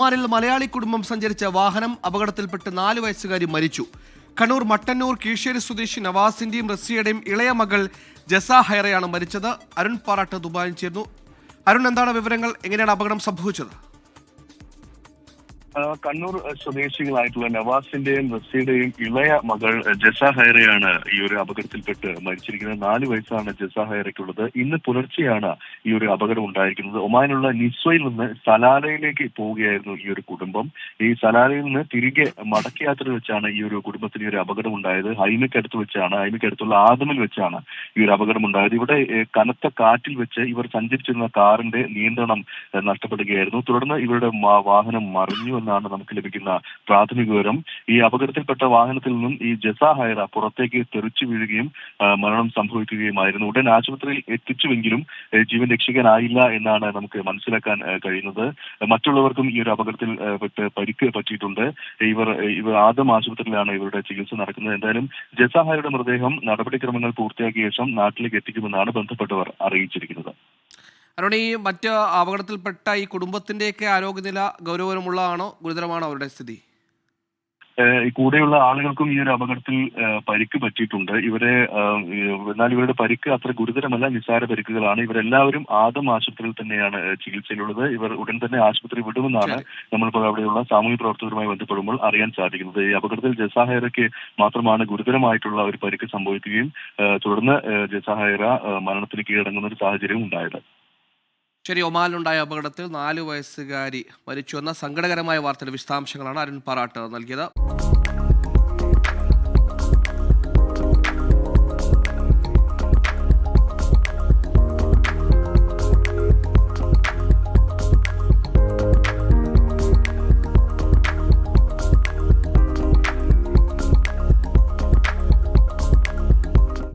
ഒമാനിൽ മലയാളി കുടുംബം സഞ്ചരിച്ച വാഹനം അപകടത്തിൽപ്പെട്ട് നാല് വയസ്സുകാരി മരിച്ചു. കണ്ണൂർ മട്ടന്നൂർ കീഴ്ശ്ശേരി സ്വദേശി നവാസിന്റെയും റസിയുടെയും ഇളയ മകൾ ജസ ഹൈറയാണ് മരിച്ചത്. അരുൺ പാറാട്ട് ദുബായിൽ ചേർന്നു അരുൺ എന്താണ് വിവരങ്ങൾ? എങ്ങനെയാണ് അപകടം സംഭവിച്ചത്? കണ്ണൂർ സ്വദേശികളായിട്ടുള്ള നവാസിന്റെയും റസിയുടെയും ഇളയ മകൾ ജസ ഹൈറയാണ് ഈ ഒരു അപകടത്തിൽപ്പെട്ട് മരിച്ചിരിക്കുന്നത്. നാല് വയസ്സാണ് ജസ ഹൈറയ്ക്കുള്ളത്. ഇന്ന് പുലർച്ചെയാണ് ഈ ഒരു അപകടം ഉണ്ടായിരിക്കുന്നത്. ഒമാനുള്ള നിസ്വയിൽ നിന്ന് സലാലയിലേക്ക് പോവുകയായിരുന്നു ഈ ഒരു കുടുംബം. ഈ സലാലയിൽ നിന്ന് തിരികെ മടക്കയാത്ര വെച്ചാണ് ഈ ഒരു കുടുംബത്തിന് ഒരു അപകടം ഉണ്ടായത്. ഹൈമയ്ക്കടുത്ത് വെച്ചാണ് ഹൈമയ്ക്കടുത്തുള്ള ആദമിൽ വെച്ചാണ് ഈ ഒരു അപകടം ഉണ്ടായത്. ഇവിടെ കനത്ത കാറ്റിൽ വെച്ച് ഇവർ സഞ്ചരിച്ചിരുന്ന കാറിന്റെ നിയന്ത്രണം നഷ്ടപ്പെടുകയായിരുന്നു. തുടർന്ന് ഇവരുടെ വാഹനം മറിഞ്ഞു എന്നാണ് നമുക്ക് ലഭിക്കുന്ന പ്രാഥമിക വിവരം. ഈ അപകടത്തിൽപ്പെട്ട വാഹനത്തിൽ നിന്നും ഈ ജസ ഹൈറ പുറത്തേക്ക് തെറിച്ചു വീഴുകയും മരണം സംഭവിക്കുകയുമായിരുന്നു. ഉടൻ ആശുപത്രിയിൽ എത്തിച്ചുവെങ്കിലും ജീവൻ രക്ഷിക്കാനായില്ല എന്നാണ് നമുക്ക് മനസ്സിലാക്കാൻ കഴിയുന്നത്. മറ്റുള്ളവർക്കും ഈ ഒരു അപകടത്തിൽ പെട്ട് പരിക്ക് പറ്റിയിട്ടുണ്ട്. ഇവർ ഇവർ ആദ്യം ആശുപത്രിയിലാണ് ഇവരുടെ ചികിത്സ നടക്കുന്നത്. എന്തായാലും ജസ ഹൈറയുടെ മൃതദേഹം നടപടിക്രമങ്ങൾ പൂർത്തിയാക്കിയ ശേഷം നാട്ടിലേക്ക് എത്തിക്കുമെന്നാണ് ബന്ധപ്പെട്ടവർ അറിയിച്ചിരിക്കുന്നത്. അരുൺ ഈ മറ്റ് അപകടത്തിൽപ്പെട്ട ഈ കുടുംബത്തിന്റെയൊക്കെ ആരോഗ്യനില ഗൗരവമുള്ളതാണോ ഗുരുതരമാണോ അവരുടെ സ്ഥിതി? ഈ കൂടെയുള്ള ആളുകൾക്കും ഈ ഒരു അപകടത്തിൽ പരിക്ക് പറ്റിയിട്ടുണ്ട്. ഇവരെ എന്നാൽ ഇവരുടെ പരിക്ക് അത്ര ഗുരുതരമല്ല നിസ്സാര പരിക്കുകളാണ്. ഇവരെല്ലാവരും ആദം ആശുപത്രിയിൽ തന്നെയാണ് ചികിത്സയിലുള്ളത്. ഇവർ ഉടൻ തന്നെ ആശുപത്രി വിടുമെന്നാണ് നമ്മളിപ്പോൾ അവിടെയുള്ള സാമൂഹ്യ പ്രവർത്തകരുമായി ബന്ധപ്പെടുമ്പോൾ അറിയാൻ സാധിക്കുന്നത്. ഈ അപകടത്തിൽ ജസാഹൈറയ്ക്ക് മാത്രമാണ് ഗുരുതരമായിട്ടുള്ള ഒരു പരിക്ക് സംഭവിക്കുകയും തുടർന്ന് ജസാഹേറ മരണത്തിന് കീഴടങ്ങുന്ന ഒരു സാഹചര്യം ഉണ്ടായത്. ശരി ഒമാനിലുണ്ടായ അപകടത്തിൽ നാല് വയസ്സുകാരി മരിച്ചു എന്ന സങ്കടകരമായ വാർത്തയുടെ വിശദാംശങ്ങളാണ് അരുൺ പാറാട്ട് നൽകിയത്.